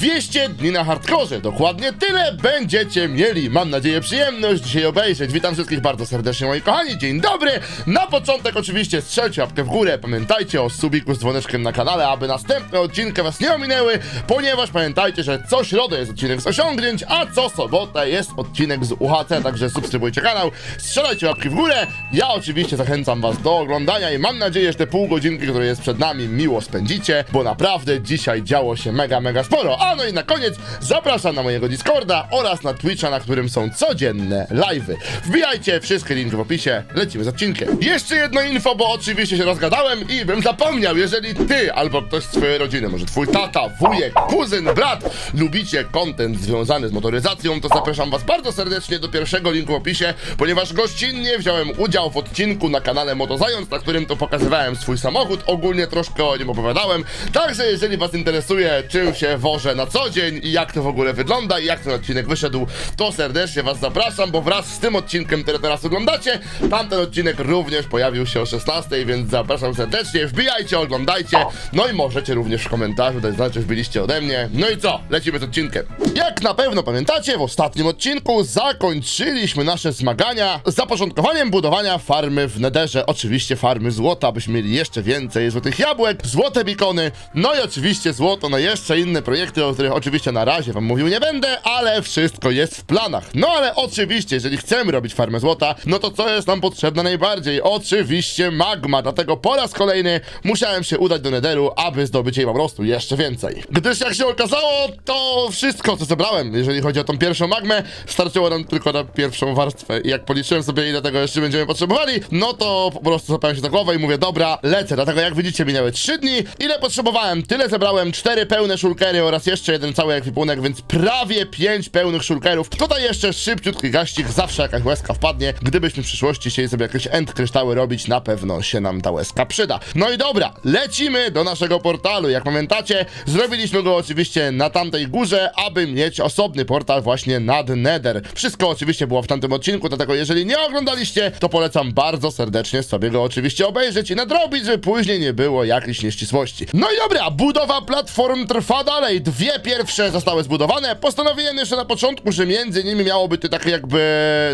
200 dni na hardkorze. Dokładnie tyle będziecie mieli. Mam nadzieję przyjemność dzisiaj obejrzeć. Witam wszystkich bardzo serdecznie moi kochani. Dzień dobry. Na początek oczywiście strzelcie łapkę w górę. Pamiętajcie o subiku z dzwoneczkiem na kanale, aby następne odcinki was nie ominęły, ponieważ pamiętajcie, że co środę jest odcinek z osiągnięć, a co sobotę jest odcinek z UHC, także subskrybujcie kanał, strzelajcie łapki w górę. Ja oczywiście zachęcam was do oglądania i mam nadzieję, że te pół godzinki, które jest przed nami, miło spędzicie, bo naprawdę dzisiaj działo się mega, mega sporo. A no i na koniec zapraszam na mojego Discorda oraz na Twitcha, na którym są codzienne live'y. Wbijajcie, wszystkie linki w opisie, lecimy z odcinkiem. Jeszcze jedno info, bo oczywiście się rozgadałem i bym zapomniał, jeżeli ty albo ktoś z twojej rodziny, może twój tata, wujek, kuzyn, brat, lubicie content związany z motoryzacją, to zapraszam was bardzo serdecznie do pierwszego linku w opisie, ponieważ gościnnie wziąłem udział w odcinku na kanale Motozając, na którym to pokazywałem swój samochód, ogólnie troszkę o nim opowiadałem, także jeżeli was interesuje, czym się wożę na co dzień i jak to w ogóle wygląda i jak ten odcinek wyszedł, to serdecznie was zapraszam, bo wraz z tym odcinkiem, który teraz oglądacie, tamten odcinek również pojawił się o 16, więc zapraszam serdecznie, wbijajcie, oglądajcie, no i możecie również w komentarzu dać znać, czy wbiliście ode mnie. No i co? Lecimy z odcinkiem. Jak na pewno pamiętacie, w ostatnim odcinku zakończyliśmy nasze zmagania z zapoczątkowaniem budowania farmy w Nederze. Oczywiście farmy złota, abyśmy mieli jeszcze więcej złotych jabłek, złote bikony, no i oczywiście złoto na jeszcze inne projekty, o których oczywiście na razie wam mówił nie będę, ale wszystko jest w planach. No ale oczywiście, jeżeli chcemy robić farmę złota, no to co jest nam potrzebne najbardziej? Oczywiście magma, dlatego po raz kolejny musiałem się udać do Nederu, aby zdobyć jej po prostu jeszcze więcej. Gdyż jak się okazało, to wszystko co zebrałem, jeżeli chodzi o tą pierwszą magmę, starczyło nam tylko na pierwszą warstwę. I jak policzyłem sobie ile tego jeszcze będziemy potrzebowali, no to po prostu zapałem się za głowę i mówię, dobra, lecę. Dlatego jak widzicie minęły 3 dni. Ile potrzebowałem? Tyle zebrałem, 4 pełne szulkery oraz jeszcze jeden cały ekwipunek, więc prawie 5 pełnych szulkerów. Tutaj jeszcze szybciutki gaścik, zawsze jakaś łezka wpadnie. Gdybyśmy w przyszłości chcieli sobie jakieś end kryształy robić, na pewno się nam ta łezka przyda. No i dobra, lecimy do naszego portalu. Jak pamiętacie, zrobiliśmy go oczywiście na tamtej górze, aby mieć osobny portal właśnie nad Nether. Wszystko oczywiście było w tamtym odcinku, dlatego jeżeli nie oglądaliście, to polecam bardzo serdecznie sobie go oczywiście obejrzeć i nadrobić, żeby później nie było jakichś nieścisłości. No i dobra, budowa platform trwa dalej. Dwie pierwsze zostały zbudowane. Postanowiłem jeszcze na początku, że między nimi miałoby to tak jakby,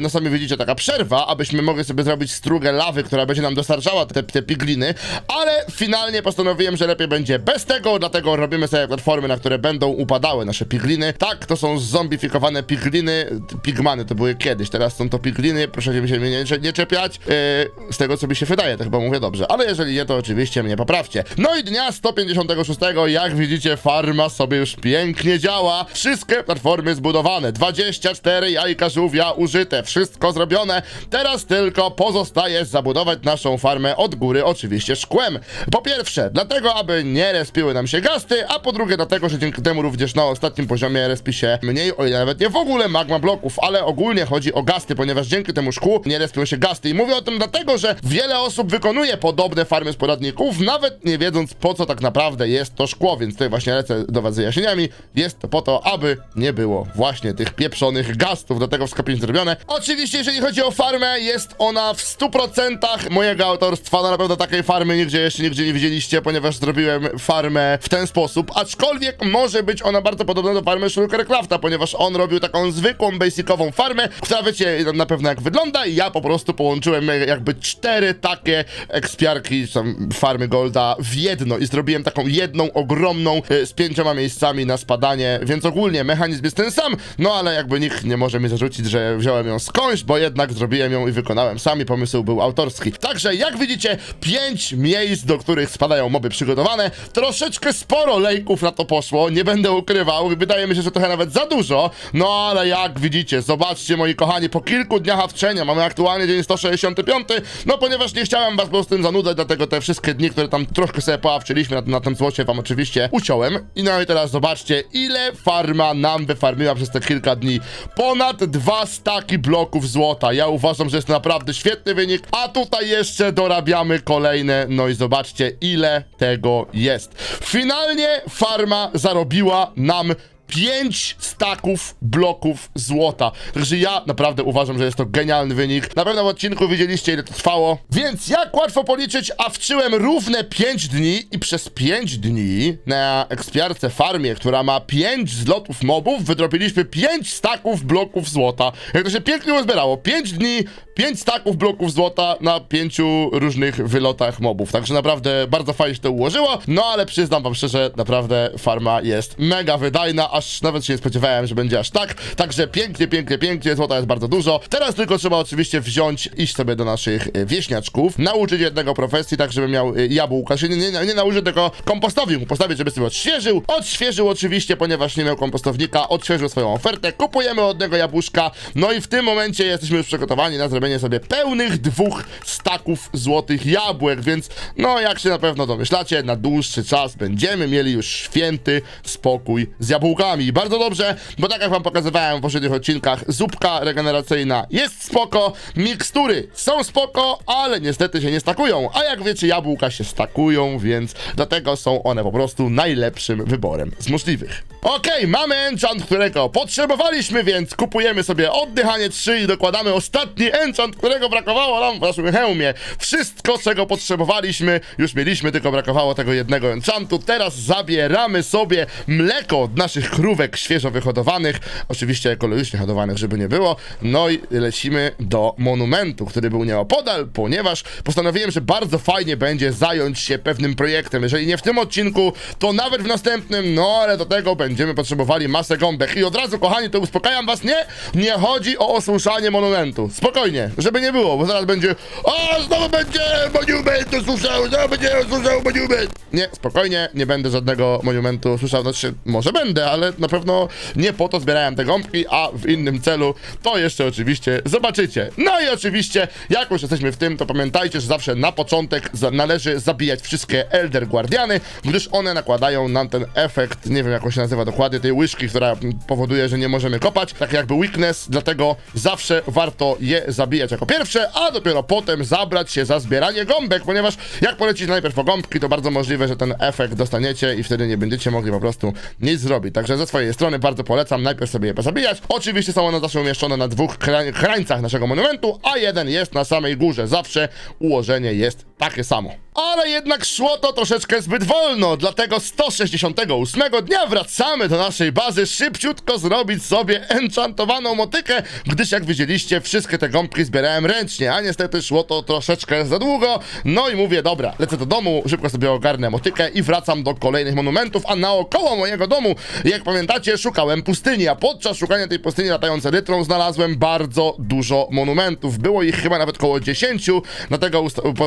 no sami widzicie, taka przerwa, abyśmy mogli sobie zrobić strugę lawy, która będzie nam dostarczała te, te pigliny, ale finalnie postanowiłem, że lepiej będzie bez tego, dlatego robimy sobie platformy, na które będą upadały nasze pigliny. Tak, to są zombifikowane pigliny, pigmany to były kiedyś, teraz są to pigliny, proszę się mnie nie, nie czepiać, yy, z tego co mi się wydaje, to chyba mówię dobrze, ale jeżeli nie, to oczywiście mnie poprawcie. No i dnia 156, jak widzicie, farma sobie już pięknie działa, wszystkie platformy zbudowane, 24 jajka żółwia użyte, wszystko zrobione, teraz tylko pozostaje zabudować naszą farmę od góry, oczywiście szkłem. Po pierwsze, dlatego, aby nie respiły nam się gasty, a po drugie, dlatego, że dzięki temu również na ostatnim poziomie respi się mniej, o ile nawet nie w ogóle magma bloków, ale ogólnie chodzi o gasty, ponieważ dzięki temu szkłu nie respią się gasty. I mówię o tym dlatego, że wiele osób wykonuje podobne farmy z poradników, nawet nie wiedząc po co tak naprawdę jest to szkło, więc tutaj właśnie lecę do was z Jest to po to, aby nie było właśnie tych pieprzonych gastów, do tego wszystko pięknie zrobione. Oczywiście, jeżeli chodzi o farmę, jest ona w 100% mojego autorstwa, no na pewno takiej farmy nigdzie jeszcze nigdzie nie widzieliście, ponieważ zrobiłem farmę w ten sposób, aczkolwiek może być ona bardzo podobna do farmy Shulkercrafta, ponieważ on robił taką zwykłą, basicową farmę, która wiecie na pewno jak wygląda i ja po prostu połączyłem jakby cztery takie ekspiarki, farmy Golda w jedno i zrobiłem taką jedną ogromną y, z pięcioma miejscami na spadanie, więc ogólnie mechanizm jest ten sam, no ale jakby nikt nie może mi zarzucić, że wziąłem ją skądś, bo jednak zrobiłem ją i wykonałem. Sam i pomysł był autorski. Także jak widzicie, pięć miejsc, do których spadają moby przygotowane, troszeczkę sporo lejków na to poszło, nie będę ukrywał, wydaje mi się, że trochę nawet za dużo, no ale jak widzicie, zobaczcie moi kochani, po kilku dniach hawczenia, mamy aktualnie dzień 165, no ponieważ nie chciałem was po prostu tym zanudzać, dlatego te wszystkie dni, które tam troszkę sobie poawczyliśmy na, na tym złocie wam oczywiście uciąłem. I no i teraz zobaczcie, ile farma nam wyfarmiła przez te kilka dni. Ponad dwa staki bloków złota. Ja uważam, że jest naprawdę świetny wynik, a tutaj jeszcze dorabiamy kolejne, no i zobaczcie, ile tego jest. Finalnie farma zarobiła nam 5 staków bloków złota. Także ja naprawdę uważam, że jest to genialny wynik. Na pewno w odcinku widzieliście, ile to trwało. Więc jak łatwo policzyć, a wczyłem równe 5 dni i przez 5 dni na ekspiarce farmie, która ma 5 zlotów mobów, wydropiliśmy 5 staków bloków złota. Jak to się pięknie uzbierało. 5 dni, 5 staków bloków złota na 5 różnych wylotach mobów. Także naprawdę bardzo fajnie się to ułożyło. No ale przyznam wam szczerze, naprawdę farma jest mega wydajna, aż nawet się nie spodziewałem, że będzie aż tak. Także pięknie, pięknie, pięknie, złota jest bardzo dużo. Teraz tylko trzeba oczywiście wziąć, iść sobie do naszych e, wieśniaczków, nauczyć jednego profesji, tak żeby miał e, jabłka, się nie, nie, nie nauczyć tylko kompostowi mu postawić, żeby sobie odświeżył. Odświeżył oczywiście, ponieważ nie miał kompostownika, odświeżył swoją ofertę, kupujemy od niego jabłuszka, no i w tym momencie jesteśmy już przygotowani na zrobienie sobie pełnych dwóch staków złotych jabłek, więc no jak się na pewno domyślacie, na dłuższy czas będziemy mieli już święty spokój z jabłkami. Bardzo dobrze, bo tak jak wam pokazywałem w poprzednich odcinkach, zupka regeneracyjna jest spoko, mikstury są spoko, ale niestety się nie stakują, a jak wiecie, jabłka się stakują, więc dlatego są one po prostu najlepszym wyborem z możliwych. Okej, mamy enchant, którego potrzebowaliśmy, więc kupujemy sobie oddychanie 3 i dokładamy ostatni enchant, którego brakowało nam w naszym hełmie. Wszystko, czego potrzebowaliśmy, już mieliśmy, tylko brakowało tego jednego enchantu. Teraz zabieramy sobie mleko od naszych krówek świeżo wyhodowanych, oczywiście ekologicznie hodowanych, żeby nie było. No i lecimy do monumentu, który był nieopodal, ponieważ postanowiłem, że bardzo fajnie będzie zająć się pewnym projektem. Jeżeli nie w tym odcinku, to nawet w następnym, no ale do tego będziemy potrzebowali masę gąbek. I od razu, kochani, to uspokajam was, nie? Nie chodzi o osuszanie monumentu. Spokojnie, żeby nie było, bo zaraz będzie o, znowu będzie monument osuszał, znowu będzie osuszał monument. Nie, spokojnie, nie będę żadnego monumentu słyszał, znaczy może będę, ale na pewno nie po to zbierałem te gąbki, a w innym celu, to jeszcze oczywiście zobaczycie. No i oczywiście, jak już jesteśmy w tym, to pamiętajcie, że zawsze na początek należy zabijać wszystkie Elder Guardiany, gdyż one nakładają nam ten efekt, nie wiem jak on się nazywa dokładnie, tej łyżki, która powoduje, że nie możemy kopać, tak jakby weakness, dlatego zawsze warto je zabijać jako pierwsze, a dopiero potem zabrać się za zbieranie gąbek, ponieważ jak polecić najpierw po gąbki, to bardzo możliwe, że ten efekt dostaniecie i wtedy nie będziecie mogli po prostu nic zrobić. Także ze swojej strony bardzo polecam najpierw sobie je pozabijać. Oczywiście są one zawsze umieszczone na dwóch krań- krańcach naszego monumentu, a jeden jest na samej górze. Zawsze ułożenie jest takie samo. Ale jednak szło to troszeczkę zbyt wolno, dlatego 168 dnia wracamy do naszej bazy szybciutko zrobić sobie enchantowaną motykę, gdyż jak widzieliście, wszystkie te gąbki zbierałem ręcznie, a niestety szło to troszeczkę za długo. No i mówię, dobra, lecę do domu, szybko sobie ogarnę motykę i wracam do kolejnych monumentów, a naokoło mojego domu, jak pamiętacie, szukałem pustyni, a podczas szukania tej pustyni latającej litrą znalazłem bardzo dużo monumentów. Było ich chyba nawet około 10, dlatego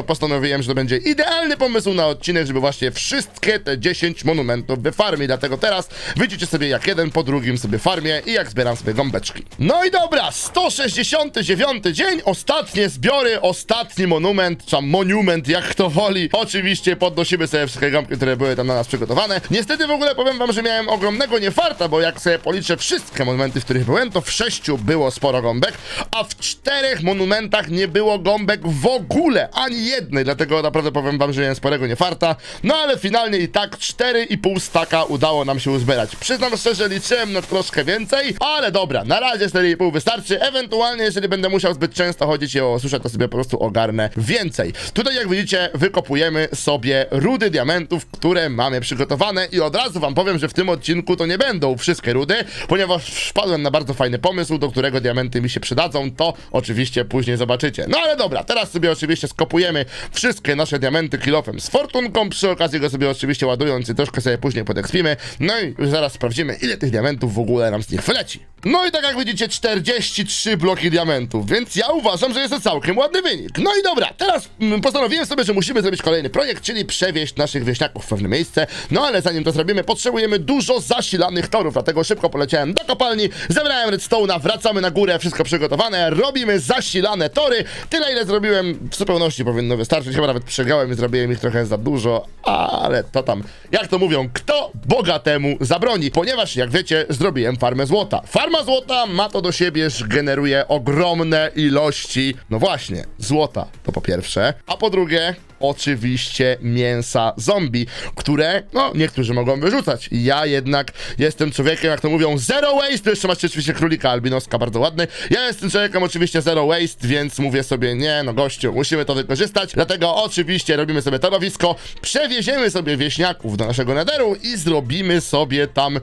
postanowiłem, że to będzie idealny pomysł na odcinek, żeby właśnie wszystkie te 10 monumentów wyfarmić. Dlatego teraz widzicie sobie jak jeden po drugim sobie farmię i jak zbieram sobie gąbeczki. No i dobra, 169 dzień, ostatnie zbiory, ostatni monument, czy monument, jak kto woli. Oczywiście podnosimy sobie wszystkie gąbki, które były tam na nas przygotowane. Niestety w ogóle powiem wam, że miałem ogromnego niefarta, bo jak sobie policzę wszystkie monumenty, w których byłem, to w sześciu było sporo gąbek, a w czterech monumentach nie było gąbek w ogóle, ani jednej, dlatego naprawdę powiem wam, że miałem sporego niefarta. No ale finalnie i tak 4,5 staka udało nam się uzbierać. Przyznam szczerze, liczyłem na troszkę więcej, ale dobra, na razie 4,5 wystarczy. Ewentualnie, jeżeli będę musiał zbyt często chodzić i osuszać, to sobie po prostu ogarnę więcej. Tutaj, jak widzicie, wykopujemy sobie rudy diamentów, które mamy przygotowane i od razu wam powiem, że w tym odcinku to nie będą wszystkie rudy, ponieważ wpadłem na bardzo fajny pomysł, do którego diamenty mi się przydadzą, to oczywiście później zobaczycie. No ale dobra, teraz sobie oczywiście skopujemy wszystkie nasze diamenty kilofem z fortunką, przy okazji go sobie oczywiście ładując i troszkę sobie później podekspimy, no i zaraz sprawdzimy, ile tych diamentów w ogóle nam z nich wyleci. No i tak jak widzicie, 43 bloki diamentów, więc ja uważam, że jest to całkiem ładny wynik. No i dobra, teraz mm, postanowiłem sobie, że musimy zrobić kolejny projekt, czyli przewieźć naszych wieśniaków w pewne miejsce, no ale zanim to zrobimy, potrzebujemy dużo zasilanych torów, dlatego szybko poleciałem do kopalni, zebrałem redstone'a, wracamy na górę, wszystko przygotowane, robimy zasilane tory, tyle ile zrobiłem w zupełności powinno wystarczyć, chyba nawet przegrałem i zrobiłem ich trochę za dużo, ale to tam, jak to mówią, kto bogatemu zabroni, ponieważ jak wiecie, zrobiłem farmę złota. Farma złota ma to do siebie, że generuje ogromne ilości, no właśnie, złota, to po pierwsze, a po drugie, oczywiście mięsa zombie, które, no, niektórzy mogą wyrzucać. Ja jednak jestem człowiekiem, jak to mówią, zero waste, tu jeszcze macie oczywiście królika albinoska, bardzo ładny. Ja jestem człowiekiem oczywiście zero waste, więc mówię sobie, nie, no gościu, musimy to wykorzystać, dlatego oczywiście robimy sobie torowisko, przewieziemy sobie wieśniaków do naszego nederu i zrobimy sobie tam, e,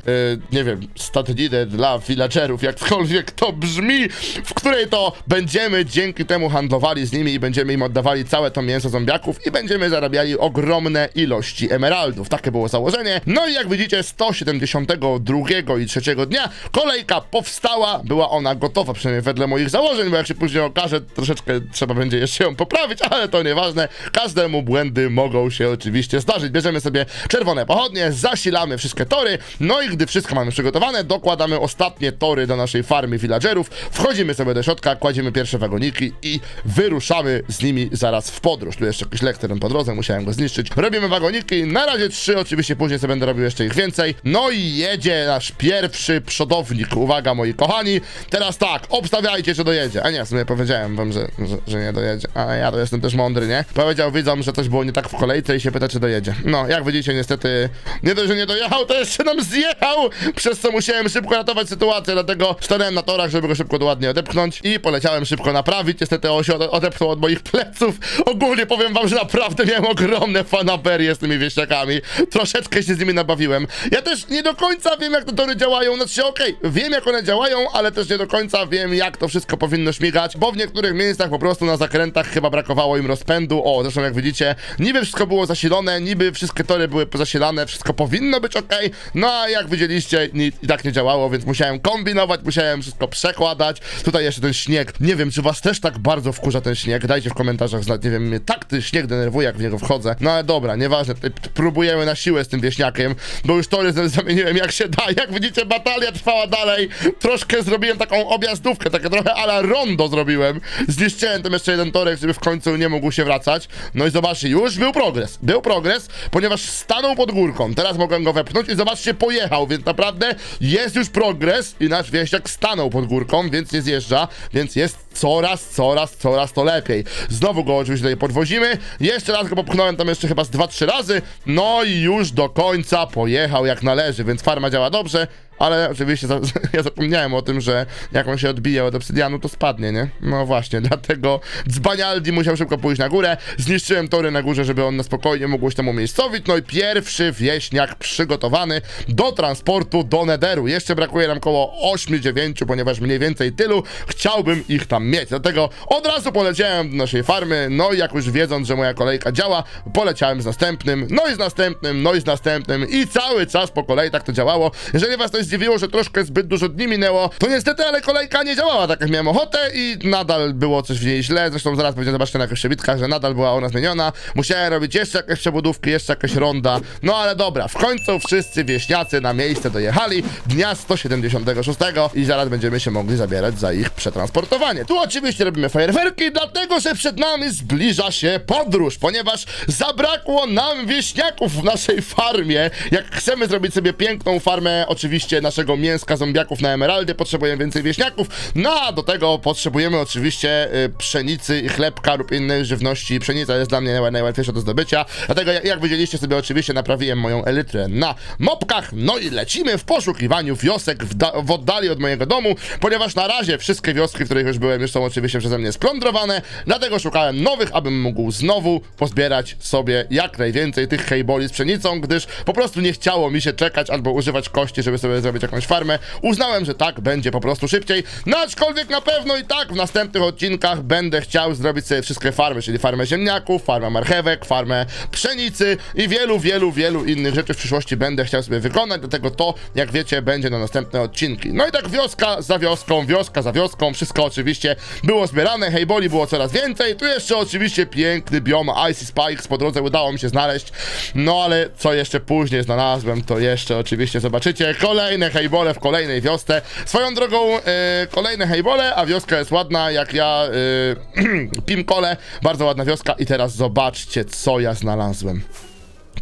nie wiem, stadninę dla villagerów, jakkolwiek to brzmi, w której to będziemy dzięki temu handlowali z nimi i będziemy im oddawali całe to mięso zombiaków i będziemy zarabiali ogromne ilości emeraldów. Takie było założenie. No i jak widzicie, 172 i 3 dnia kolejka powstała, była ona gotowa, przynajmniej wedle moich założeń, bo jak się później okaże, troszeczkę trzeba będzie jeszcze ją poprawić, ale to nieważne. Każdemu błędy mogą się oczywiście zdarzyć. Bierzemy sobie czerwone pochodnie, zasilamy wszystkie tory, no i gdy wszystko mamy przygotowane, dokładamy ostatnie tory do naszej farmy villagerów, wchodzimy sobie do środka, kładziemy pierwsze wagoniki i wyruszamy z nimi zaraz w podróż. Tu jeszcze jakiś lektorem po drodze, musiałem go zniszczyć. Robimy wagoniki, na razie trzy, oczywiście później sobie będę robił jeszcze ich więcej. No i jedzie nasz pierwszy przodownik. Uwaga, moi kochani. Teraz tak, obstawiajcie, czy dojedzie. A nie, w sumie powiedziałem wam, że, że, że nie dojedzie. Ale ja to jestem też mądry, nie? Powiedział widzom, że coś było nie tak w kolejce i się pyta, czy dojedzie. No, jak widzicie, niestety nie dość, że nie dojechał, to jeszcze nam zjechał, przez co musiałem szybko ratować sytuację, dlatego stanąłem na torach, żeby go szybko ładnie odepchnąć i poleciałem szybko naprawić. Niestety on się ode- odepchnął od moich pleców. Ogólnie powiem wam, że naprawdę miałem ogromne fanaberie z tymi wieśniakami. Troszeczkę się z nimi nabawiłem. Ja też nie do końca wiem, jak te tory działają. Znaczy, okej, wiem, jak one działają, ale też nie do końca wiem, jak to wszystko powinno śmigać, bo w niektórych miejscach po prostu na zakrętach chyba brakowało im rozpędu. O, zresztą jak widzicie, niby wszystko było zasilone, niby wszystkie tory były zasilane, wszystko powinno być ok, no a jak widzieliście, ni- i tak nie działało, więc musiałem kombinować, musiałem wszystko przekładać. Tutaj jeszcze ten śnieg. Nie wiem, czy was też tak bardzo wkurza ten śnieg. Dajcie w komentarzach znać, nie wiem, mnie tak ten śnieg denerwuje, jak w niego wchodzę. No ale dobra, nieważne, próbujemy na siłę z tym wieśniakiem, bo już tory z- zamieniłem jak się da. Jak widzicie, batalia trwała dalej. Troszkę zrobiłem taką objazdówkę, takie trochę ala rondo zrobiłem. Zniszczyłem tam jeszcze jeden torek, żeby w końcu nie mógł się wracać. No i zobaczcie, już był progres. Był progres, ponieważ stanął pod górką. Teraz mogłem go wepchnąć i zobaczcie, pojechał, więc naprawdę jest już progres i nasz wieśniak stanął pod górką, więc nie zjeżdża, więc jest coraz, coraz, coraz to lepiej. Znowu go oczywiście tutaj podwozimy. Jeszcze raz go popchnąłem tam jeszcze chyba z 2-3 razy. No i już do końca pojechał jak należy, więc farma działa dobrze. Ale oczywiście za, ja zapomniałem o tym, że jak on się odbije od obsydianu, to spadnie, nie? No właśnie, dlatego Dzbanialdi musiał szybko pójść na górę. Zniszczyłem tory na górze, żeby on na spokojnie mógł się tam umiejscowić. No i pierwszy wieśniak przygotowany do transportu do Nederu. Jeszcze brakuje nam około 8-9, ponieważ mniej więcej tylu chciałbym ich tam mieć. Dlatego od razu poleciałem do naszej farmy. No i jak już wiedząc, że moja kolejka działa, poleciałem z następnym, no i z następnym, no i z następnym i cały czas po kolei tak to działało. Jeżeli was coś zdziwiło, że troszkę zbyt dużo dni minęło, to niestety, ale kolejka nie działała tak jak miałem ochotę i nadal było coś w niej źle. Zresztą zaraz będzie zobaczcie na jakichś przebitkach, że nadal była ona zmieniona. Musiałem robić jeszcze jakieś przebudówki, jeszcze jakieś ronda. No ale dobra, w końcu wszyscy wieśniacy na miejsce dojechali dnia 176 i zaraz będziemy się mogli zabierać za ich przetransportowanie. Tu oczywiście robimy fajerwerki, dlatego że przed nami zbliża się podróż, ponieważ zabrakło nam wieśniaków w naszej farmie. Jak chcemy zrobić sobie piękną farmę, oczywiście naszego mięska zombiaków na emeraldy, potrzebujemy więcej wieśniaków. No a do tego potrzebujemy oczywiście y, pszenicy i chlebka lub innej żywności. Pszenica jest dla mnie naj- najłatwiejsza do zdobycia, dlatego jak, widzieliście sobie oczywiście naprawiłem moją elytrę na mopkach, no i lecimy w poszukiwaniu wiosek w, w oddali od mojego domu, ponieważ na razie wszystkie wioski, w których już byłem, już są oczywiście przeze mnie splądrowane, dlatego szukałem nowych, abym mógł znowu pozbierać sobie jak najwięcej tych hejboli z pszenicą, gdyż po prostu nie chciało mi się czekać albo używać kości, żeby sobie zrobić jakąś farmę. Uznałem, że tak będzie po prostu szybciej, no aczkolwiek na pewno i tak w następnych odcinkach będę chciał zrobić sobie wszystkie farmy, czyli farmę ziemniaków, farmę marchewek, farmę pszenicy i wielu, wielu, wielu innych rzeczy w przyszłości będę chciał sobie wykonać, dlatego to, jak wiecie, będzie na następne odcinki. No i tak wioska za wioską, wioska za wioską, wszystko oczywiście było zbierane, hejboli było coraz więcej, tu jeszcze oczywiście piękny biom Icy Spikes po drodze udało mi się znaleźć, no ale co jeszcze później znalazłem, to jeszcze oczywiście zobaczycie kolejne hejbole w kolejnej wiosce. Swoją drogą, e, kolejne hejbole, a wioska jest ładna, jak ja e, Pimkole, bardzo ładna wioska i teraz zobaczcie, co ja znalazłem.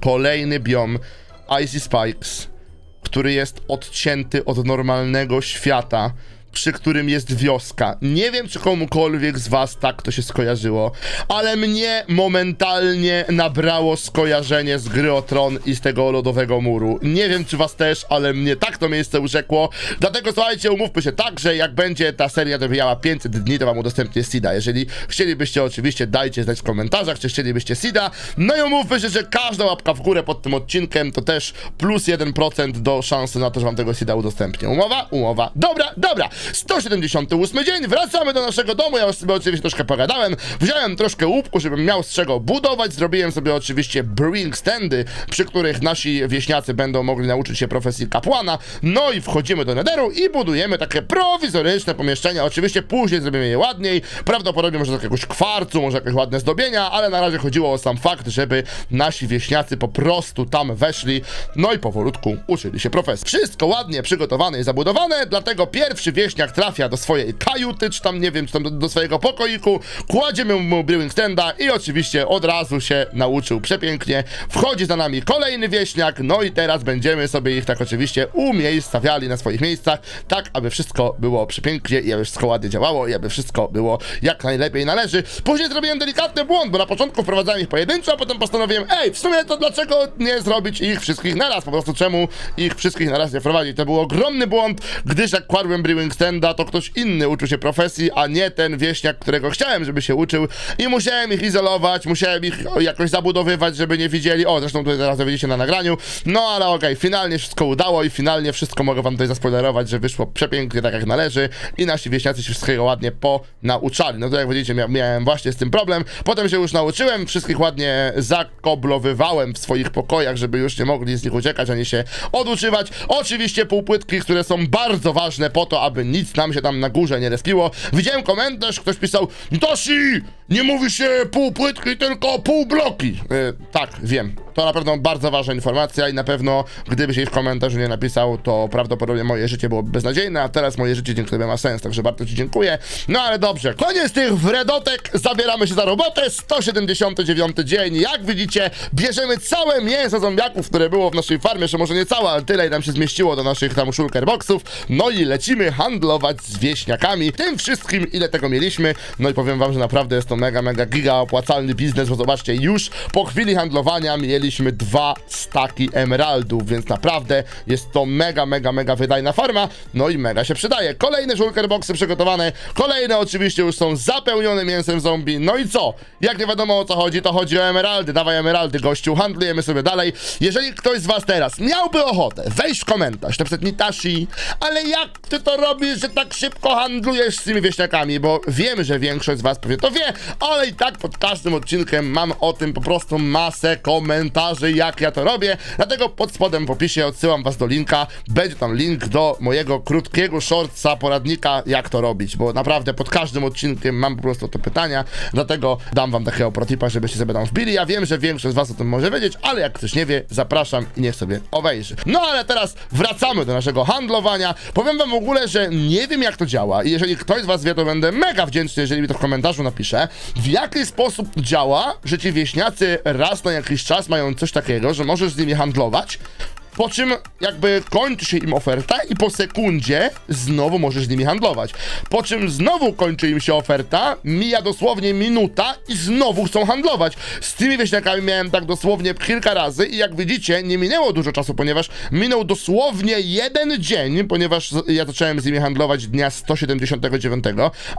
Kolejny biom Icy Spikes, który jest odcięty od normalnego świata przy którym jest wioska. Nie wiem, czy komukolwiek z was tak to się skojarzyło, ale mnie momentalnie nabrało skojarzenie z gry o tron i z tego lodowego muru. Nie wiem, czy was też, ale mnie tak to miejsce urzekło. Dlatego słuchajcie, umówmy się tak, że jak będzie ta seria dobijała 500 dni, to wam udostępnię Sida. Jeżeli chcielibyście, oczywiście dajcie znać w komentarzach, czy chcielibyście Sida. No i umówmy się, że każda łapka w górę pod tym odcinkiem to też plus 1% do szansy na to, że wam tego Sida udostępnię. Umowa? Umowa. Dobra, dobra. 178 dzień, wracamy do naszego domu. Ja już sobie oczywiście troszkę pogadałem. Wziąłem troszkę łupku, żebym miał z czego budować. Zrobiłem sobie oczywiście brewing standy, przy których nasi wieśniacy będą mogli nauczyć się profesji kapłana. No i wchodzimy do nederu i budujemy takie prowizoryczne pomieszczenia. Oczywiście później zrobimy je ładniej. Prawdopodobnie może z jakiegoś kwarcu, może jakieś ładne zdobienia, ale na razie chodziło o sam fakt, żeby nasi wieśniacy po prostu tam weszli. No i powolutku uczyli się profesji. Wszystko ładnie przygotowane i zabudowane, dlatego pierwszy wieśniak trafia do swojej kajuty, czy tam nie wiem, czy tam do, do swojego pokoiku, kładziemy mu brewing standa i oczywiście od razu się nauczył przepięknie. Wchodzi za nami kolejny wieśniak, no i teraz będziemy sobie ich tak oczywiście umiejscawiali na swoich miejscach, tak aby wszystko było przepięknie i aby wszystko ładnie działało i aby wszystko było jak najlepiej należy. Później zrobiłem delikatny błąd, bo na początku wprowadzałem ich pojedynczo, a potem postanowiłem, ej, w sumie to dlaczego nie zrobić ich wszystkich naraz? Po prostu czemu ich wszystkich naraz nie wprowadzić? To był ogromny błąd, gdyż jak kładłem brewing standa, to ktoś inny uczył się profesji, a nie ten wieśniak, którego chciałem, żeby się uczył i musiałem ich izolować, musiałem ich jakoś zabudowywać, żeby nie widzieli. O, zresztą tutaj teraz widzicie na nagraniu. No ale okej, finalnie wszystko udało i finalnie wszystko mogę wam tutaj zaspoilerować, że wyszło przepięknie, tak jak należy i nasi wieśniacy się wszystkiego ładnie ponauczali. No to jak widzicie, mia miałem właśnie z tym problem. Potem się już nauczyłem, wszystkich ładnie zakoblowywałem w swoich pokojach, żeby już nie mogli z nich uciekać, ani się oduczywać. Oczywiście półpłytki, które są bardzo ważne po to, aby nic nam się tam na górze nie respiło. Widziałem komentarz, ktoś pisał, Toshi, nie mówi się półpłytki, tylko półbloki. Yy, tak, wiem. To na pewno bardzo ważna informacja i na pewno, gdyby się w komentarzu nie napisał, to prawdopodobnie moje życie byłoby beznadziejne, a teraz moje życie dzięki tobie ma sens, także bardzo ci dziękuję. No ale dobrze, koniec tych wredotek, zabieramy się za robotę, 179 dzień, jak widzicie, bierzemy całe mięso zombiaków, które było w naszej farmie, jeszcze może nie całe, ale tyle nam się zmieściło do naszych tam shulker boxów, no i lecimy handlować z wieśniakami, tym wszystkim, ile tego mieliśmy, no i powiem wam, że naprawdę jest to mega, mega giga opłacalny biznes, bo zobaczcie, już po chwili handlowania mieliśmy dwa staki emeraldów, więc naprawdę jest to mega, mega, mega wydajna farma, no i mega się przydaje. Kolejne shulker boxy przygotowane, kolejne oczywiście już są zapełnione mięsem zombie, no i co? Jak nie wiadomo o co chodzi, to chodzi o emeraldy, dawaj emeraldy gościu, handlujemy sobie dalej. Jeżeli ktoś z was teraz miałby ochotę wejść w komentarz, napisać Nitashi, ale jak ty to robisz, że tak szybko handlujesz z tymi wieśniakami, bo wiem, że większość z was pewnie to wie, ale i tak pod każdym odcinkiem mam o tym po prostu masę komentarzy, jak ja to robię, dlatego pod spodem w opisie odsyłam was do linka, będzie tam link do mojego krótkiego shortsa, poradnika, jak to robić, bo naprawdę pod każdym odcinkiem mam po prostu te pytania, dlatego dam wam takiego protipa, żebyście sobie tam wbili. Ja wiem, że większość z was o tym może wiedzieć, ale jak ktoś nie wie, zapraszam i niech sobie obejrzy. No ale teraz wracamy do naszego handlowania. Powiem wam w ogóle, że nie wiem jak to działa i jeżeli ktoś z was wie, to będę mega wdzięczny, jeżeli mi to w komentarzu napisze, w jaki sposób działa, że ci wieśniacy raz na jakiś czas mają coś takiego, że możesz z nimi handlować, po czym jakby kończy się im oferta i po sekundzie znowu możesz z nimi handlować. Po czym znowu kończy im się oferta, mija dosłownie minuta i znowu chcą handlować. Z tymi wieśniakami miałem tak dosłownie kilka razy i jak widzicie, nie minęło dużo czasu, ponieważ minął dosłownie jeden dzień, ponieważ ja zacząłem z nimi handlować dnia 179,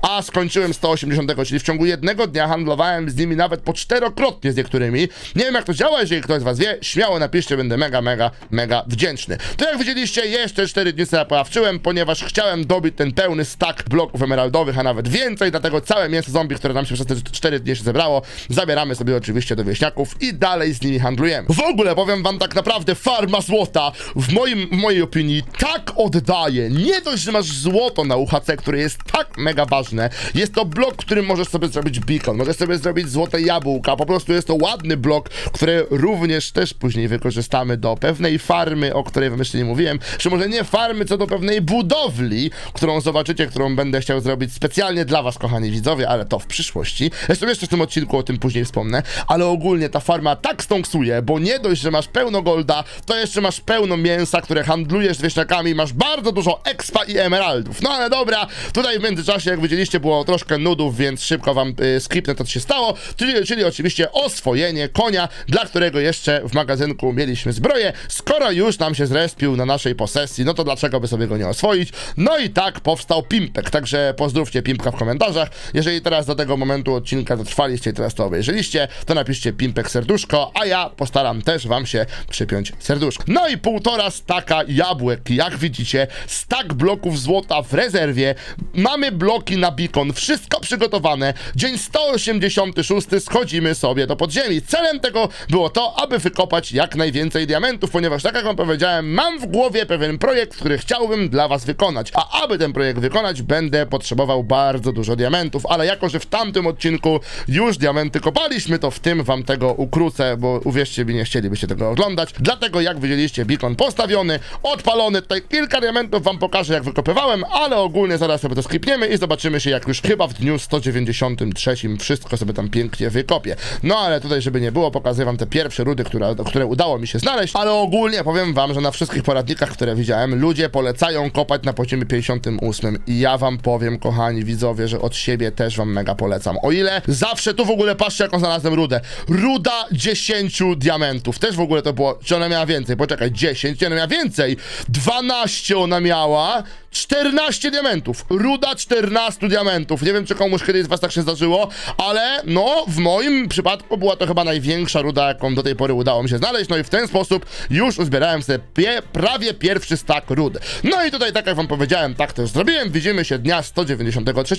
a skończyłem 180, czyli w ciągu jednego dnia handlowałem z nimi nawet po czterokrotnie z niektórymi. Nie wiem jak to działa, jeżeli ktoś z was wie, śmiało napiszcie, będę mega, mega, mega wdzięczny. To jak widzieliście, jeszcze 4 dni sobie poławczyłem, ponieważ chciałem dobić ten pełny stack bloków emeraldowych, a nawet więcej, dlatego całe mięso zombie, które nam się przez te 4 dni się zebrało, zabieramy sobie oczywiście do wieśniaków i dalej z nimi handlujemy. W ogóle powiem wam tak naprawdę, farma złota w, moim, w mojej opinii tak oddaje. Nie dość, że masz złoto na UHC, które jest tak mega ważne, jest to blok, którym możesz sobie zrobić beacon, możesz sobie zrobić złote jabłka, po prostu jest to ładny blok, który również też później wykorzystamy do pewnej farmy, farmy, o której wam jeszcze nie mówiłem, czy może nie farmy, co do pewnej budowli, którą zobaczycie, którą będę chciał zrobić specjalnie dla was, kochani widzowie, ale to w przyszłości. Zresztą jeszcze w tym odcinku o tym później wspomnę, ale ogólnie ta farma tak stąksuje, bo nie dość, że masz pełno golda, to jeszcze masz pełno mięsa, które handlujesz z wieśniakami, masz bardzo dużo expa i emeraldów. No ale dobra, tutaj w międzyczasie, jak widzieliście, było troszkę nudów, więc szybko wam y, skipnę to, co się stało, czyli, czyli oczywiście oswojenie konia, dla którego jeszcze w magazynku mieliśmy zbroję. Skoro już nam się zrespił na naszej posesji, no to dlaczego by sobie go nie oswoić? No i tak powstał Pimpek, także pozdrówcie Pimpka w komentarzach. Jeżeli teraz do tego momentu odcinka dotrwaliście i teraz to obejrzeliście, to napiszcie Pimpek serduszko, a ja postaram też wam się przypiąć serduszko. No i półtora staka jabłek, jak widzicie, stak bloków złota w rezerwie, mamy bloki na beacon, wszystko przygotowane, dzień 186 schodzimy sobie do podziemi. Celem tego było to, aby wykopać jak najwięcej diamentów, ponieważ tak jak wam powiedziałem, mam w głowie pewien projekt, który chciałbym dla was wykonać, a aby ten projekt wykonać, będę potrzebował bardzo dużo diamentów, ale jako, że w tamtym odcinku już diamenty kopaliśmy, to w tym wam tego ukrócę, bo uwierzcie mi, nie chcielibyście tego oglądać. Dlatego jak widzieliście, beacon postawiony, odpalony, tutaj kilka diamentów wam pokażę, jak wykopywałem, ale ogólnie zaraz sobie to skipniemy i zobaczymy się, jak już chyba w dniu 193 wszystko sobie tam pięknie wykopię. No ale tutaj, żeby nie było, pokazuję wam te pierwsze rudy, które, które udało mi się znaleźć, ale ogólnie powiem wam, że na wszystkich poradnikach, które widziałem, ludzie polecają kopać na poziomie 58 i ja wam powiem, kochani widzowie, że od siebie też wam mega polecam. O ile zawsze tu w ogóle patrzcie, jaką znalazłem rudę. Ruda 10 diamentów. Też w ogóle to było, czy ona miała więcej? Poczekaj, 10, nie, ona miała więcej. 12 ona miała. 14 diamentów. Ruda 14 diamentów. Nie wiem, czy komuś kiedyś z was tak się zdarzyło, ale no, w moim przypadku była to chyba największa ruda, jaką do tej pory udało mi się znaleźć. No i w ten sposób już uzbierałem sobie pie, prawie pierwszy stak rudy. No i tutaj, tak jak wam powiedziałem, tak też zrobiłem. Widzimy się dnia 193,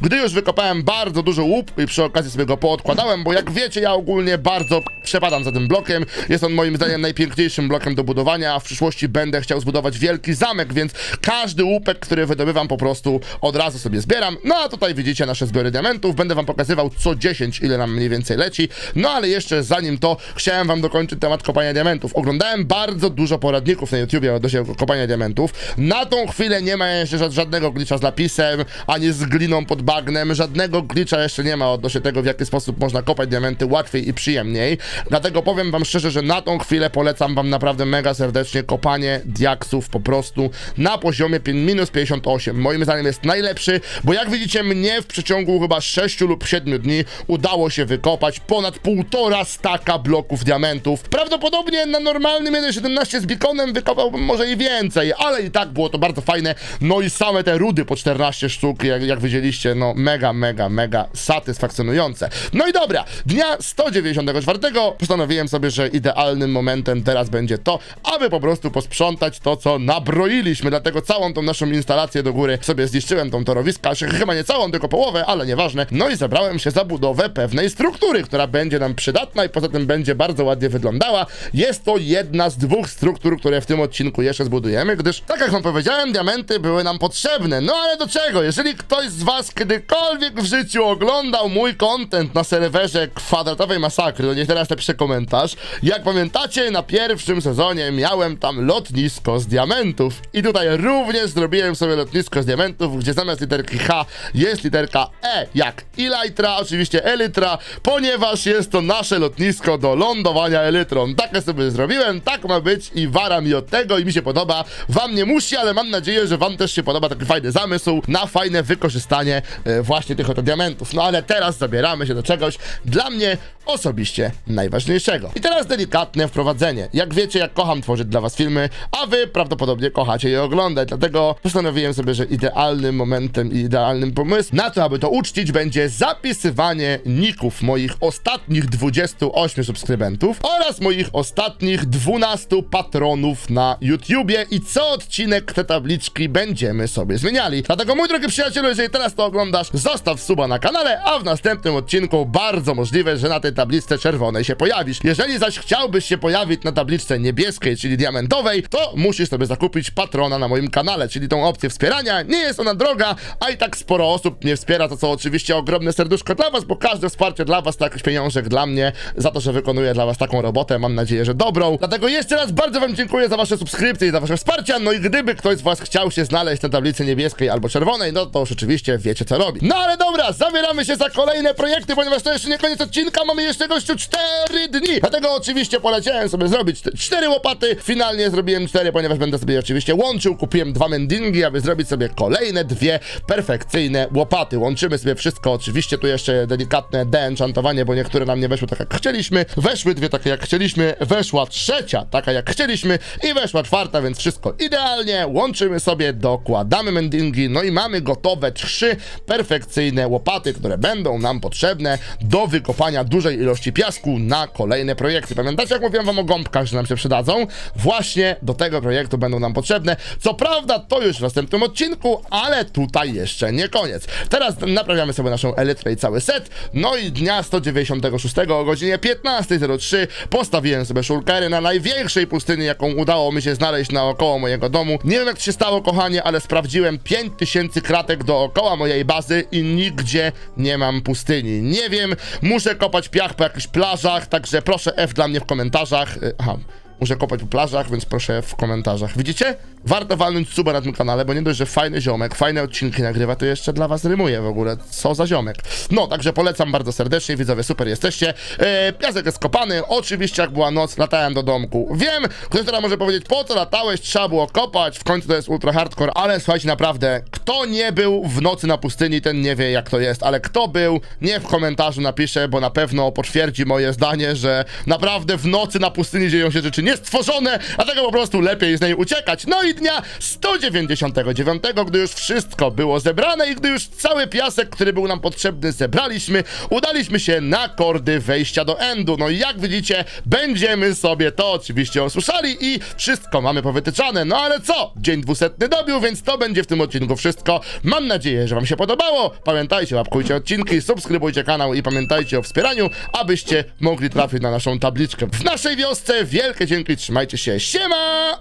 gdy już wykopałem bardzo duży łup i przy okazji sobie go poodkładałem, bo jak wiecie, ja ogólnie bardzo przepadam za tym blokiem. Jest on moim zdaniem najpiękniejszym blokiem do budowania, a w przyszłości będę chciał zbudować wielki zamek, więc każdy łupek, który wydobywam po prostu od razu sobie zbieram. No a tutaj widzicie nasze zbiory diamentów. Będę wam pokazywał co 10, ile nam mniej więcej leci. No ale jeszcze zanim to, chciałem wam dokończyć temat kopania diamentów. Oglądałem bardzo dużo poradników na YouTubie odnośnie kopania diamentów. Na tą chwilę nie ma jeszcze ża- żadnego glitcha z lapisem, ani z gliną pod bagnem. Żadnego glitcha jeszcze nie ma odnośnie tego, w jaki sposób można kopać diamenty łatwiej i przyjemniej. Dlatego powiem wam szczerze, że na tą chwilę polecam wam naprawdę mega serdecznie kopanie diaksów po prostu na poziomie minus 58. Moim zdaniem jest najlepszy, bo jak widzicie mnie w przeciągu chyba 6 lub 7 dni udało się wykopać ponad półtora staka bloków diamentów. Prawdopodobnie na normalnym 1.17 z beaconem wykopałbym może i więcej, ale i tak było to bardzo fajne. No i same te rudy po 14 sztuk, jak, jak widzieliście, no mega, mega, mega satysfakcjonujące. No i dobra, dnia 194 postanowiłem sobie, że idealnym momentem teraz będzie to, aby po prostu posprzątać to, co nabroiliśmy, dlatego całą tą naszą instalację do góry sobie zniszczyłem tą torowiska, chyba nie całą, tylko połowę, ale nieważne. No i zabrałem się za budowę pewnej struktury, która będzie nam przydatna i poza tym będzie bardzo ładnie wyglądała. Jest to jedna z dwóch struktur, które w tym odcinku jeszcze zbudujemy, gdyż, tak jak wam powiedziałem, diamenty były nam potrzebne. No ale do czego? Jeżeli ktoś z was kiedykolwiek w życiu oglądał mój content na serwerze kwadratowej masakry, to niech teraz napisze komentarz. Jak pamiętacie, na pierwszym sezonie miałem tam lotnisko z diamentów i tutaj również zrobiłem sobie lotnisko z diamentów, gdzie zamiast literki H jest literka E, jak Elytra, oczywiście Elytra, ponieważ jest to nasze lotnisko do lądowania Elytrą. Takie sobie zrobiłem, tak być i wara mi od tego i mi się podoba. Wam nie musi, ale mam nadzieję, że wam też się podoba taki fajny zamysł na fajne wykorzystanie e, właśnie tych oto diamentów. No ale teraz zabieramy się do czegoś dla mnie osobiście najważniejszego. I teraz delikatne wprowadzenie. Jak wiecie, jak kocham tworzyć dla was filmy, a wy prawdopodobnie kochacie je oglądać, dlatego postanowiłem sobie, że idealnym momentem i idealnym pomysłem na to, aby to uczcić, będzie zapisywanie ników moich ostatnich 28 subskrybentów oraz moich ostatnich 12 patronów na YouTubie i co odcinek te tabliczki będziemy sobie zmieniali. Dlatego mój drogi przyjacielu, jeżeli teraz to oglądasz, zostaw suba na kanale, a w następnym odcinku bardzo możliwe, że na tej tabliczce czerwonej się pojawisz. Jeżeli zaś chciałbyś się pojawić na tabliczce niebieskiej, czyli diamentowej, to musisz sobie zakupić patrona na moim kanale, czyli tą opcję wspierania. Nie jest ona droga, a i tak sporo osób mnie wspiera, to co oczywiście ogromne serduszko dla was, bo każde wsparcie dla was to jakiś pieniążek dla mnie za to, że wykonuję dla was taką robotę. Mam nadzieję, że dobrą. Dlatego jeszcze raz bardzo wam dziękuję za wasze subskrypcje i za wasze wsparcie. No i gdyby ktoś z was chciał się znaleźć na tablicy niebieskiej albo czerwonej, no to już oczywiście wiecie co robi. No ale dobra, zabieramy się za kolejne projekty, ponieważ to jeszcze nie koniec odcinka, mamy jeszcze gościu 4 dni. Dlatego oczywiście poleciałem sobie zrobić 4 łopaty. Finalnie zrobiłem 4, ponieważ będę sobie oczywiście łączył. Kupiłem dwa mendingi, aby zrobić sobie kolejne dwie perfekcyjne łopaty. Łączymy sobie wszystko, oczywiście tu jeszcze delikatne deenchantowanie, bo niektóre nam nie weszły tak jak chcieliśmy. Weszły dwie takie jak chcieliśmy, weszła trzecia taka jak chcieliśmy i weszła czwarta, więc wszystko idealnie. Łączymy sobie, dokładamy mendingi, no i mamy gotowe trzy perfekcyjne łopaty, które będą nam potrzebne do wykopania dużej ilości piasku na kolejne projekty. Pamiętacie, jak mówiłem wam o gąbkach, że nam się przydadzą? Właśnie do tego projektu będą nam potrzebne. Co prawda, to już w następnym odcinku, ale tutaj jeszcze nie koniec. Teraz naprawiamy sobie naszą elytrę i cały set. No i dnia 196 o godzinie 15.03 postawiłem sobie szulkery na największej pustyni, jaką udało mi się znaleźć naokoło mojego domu. Nie wiem jak to się stało, kochanie, ale sprawdziłem 5000 kratek dookoła mojej bazy i nigdzie nie mam pustyni. Nie wiem, muszę kopać piach po jakichś plażach, także proszę F dla mnie w komentarzach. Y, Aha. Muszę kopać po plażach, więc proszę w komentarzach. Widzicie? Warto walnąć suba na tym kanale, bo nie dość, że fajny ziomek, fajne odcinki nagrywa, to jeszcze dla was rymuje w ogóle. Co za ziomek. No, także polecam bardzo serdecznie, widzowie, super jesteście. E, piasek jest kopany, oczywiście jak była noc, latałem do domku. Wiem, ktoś teraz może powiedzieć, po co latałeś, trzeba było kopać, w końcu to jest ultra hardcore, ale słuchajcie, naprawdę, kto nie był w nocy na pustyni, ten nie wie jak to jest, ale kto był, nie w komentarzu napisze, bo na pewno potwierdzi moje zdanie, że naprawdę w nocy na pustyni dzieją się rzeczy niestworzone, a tego po prostu lepiej z niej uciekać. No i dnia 199, gdy już wszystko było zebrane i gdy już cały piasek, który był nam potrzebny, zebraliśmy, udaliśmy się na kordy wejścia do endu. No i jak widzicie, będziemy sobie to oczywiście usłyszeli i wszystko mamy powytyczane. No ale co? Dzień dwusetny dobił, więc to będzie w tym odcinku wszystko. Mam nadzieję, że wam się podobało. Pamiętajcie, łapkujcie odcinki, subskrybujcie kanał i pamiętajcie o wspieraniu, abyście mogli trafić na naszą tabliczkę w naszej wiosce. Wielkie dzięki, trzymajcie się, siema!